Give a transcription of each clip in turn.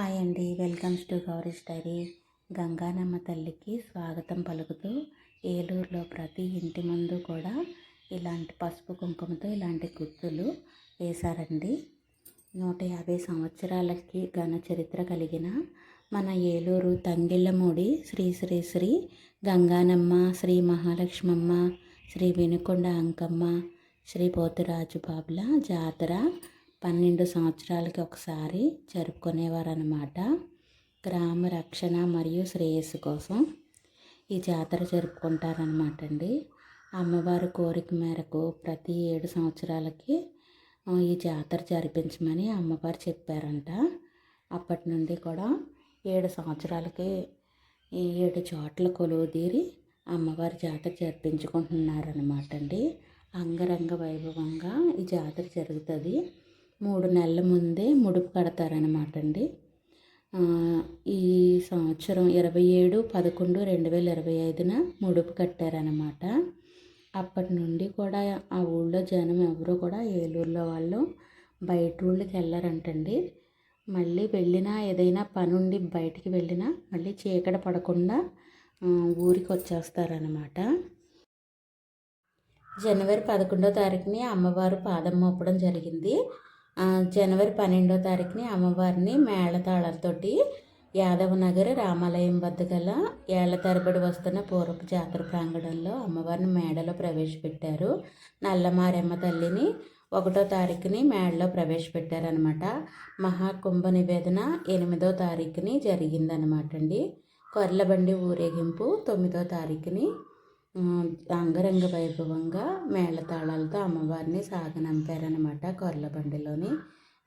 Hi అండి. Welcomes to Gauri స్టైరీ గంగానమ్మ తల్లికి స్వాగతం పలుకుతూ ఏలూరులో ప్రతి ఇంటి ముందు కూడా ఇలాంటి పసుపు కుంకుమతో ఇలాంటి గుర్తులు వేశారండి. నూట యాభై సంవత్సరాలకి ఘన చరిత్ర కలిగిన మన ఏలూరు తంగిళ్ళమూడి శ్రీ శ్రీ శ్రీ గంగానమ్మ శ్రీ మహాలక్ష్మమ్మ శ్రీ వినుకొండ అంకమ్మ శ్రీ పోతురాజు బాబుల జాతర పన్నెండు సంవత్సరాలకి ఒకసారి జరుపుకునేవారు అన్నమాట గ్రామ రక్షణ మరియు శ్రేయస్సు కోసం ఈ జాతర జరుపుకుంటారనమాట అండి. అమ్మవారి కోరిక మేరకు ప్రతి ఏడు సంవత్సరాలకి ఈ జాతర జరిపించమని అమ్మవారు చెప్పారంట. అప్పటి నుండి కూడా ఏడు సంవత్సరాలకి ఏడు చోట్ల కొలువు తీరి అమ్మవారి జాతర జరిపించుకుంటున్నారనమాట అండి. అంగరంగ వైభవంగా ఈ జాతర జరుగుతుంది. మూడు నెలల ముందే ముడుపు కడతారనమాట అండి ఈ సంవత్సరం ఇరవై ఏడు పదకొండు రెండు వేల ఇరవై ఐదున ముడుపు కట్టారనమాట అప్పటి నుండి కూడా ఆ ఊళ్ళో జనం ఎవరు కూడా ఏలూరులో వాళ్ళు బయట ఊళ్ళకి వెళ్ళారంటండి. మళ్ళీ వెళ్ళినా ఏదైనా పని ఉండి బయటికి వెళ్ళినా మళ్ళీ చీకట పడకుండా ఊరికి వచ్చేస్తారనమాట జనవరి పదకొండో తారీఖుని అమ్మవారు పాదం మోపడం జరిగింది. జనవరి పన్నెండో తారీఖుని అమ్మవారిని మేళతాళాలతోటి యాదవ నగర్ రామాలయం వద్ద గల ఏళ్ళ తరబడి వస్తున్న పూర్వపు జాతర ప్రాంగణంలో అమ్మవారిని మేడలో ప్రవేశపెట్టారు. నల్లమారెమ్మ తల్లిని ఒకటో తారీఖుని మేడలో ప్రవేశపెట్టారనమాట మహాకుంభ నివేదన ఎనిమిదో తారీఖుని జరిగిందనమాట అండి కొర్లబండి ఊరేగింపు తొమ్మిదో తారీఖుని అంగరంగ వైభవంగా మేళతాళాలతో అమ్మవారిని సాగనంపారనమాట కొర్లబండిలోని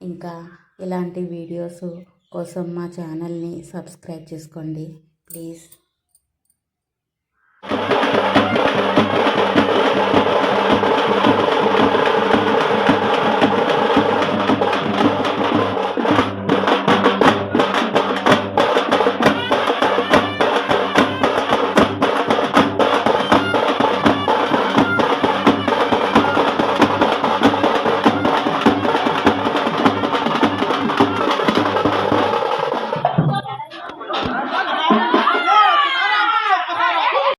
ఇంకా ఇలాంటి వీడియోస్ కోసం మా ఛానల్ని సబ్స్క్రైబ్ చేసుకోండి ప్లీజ్.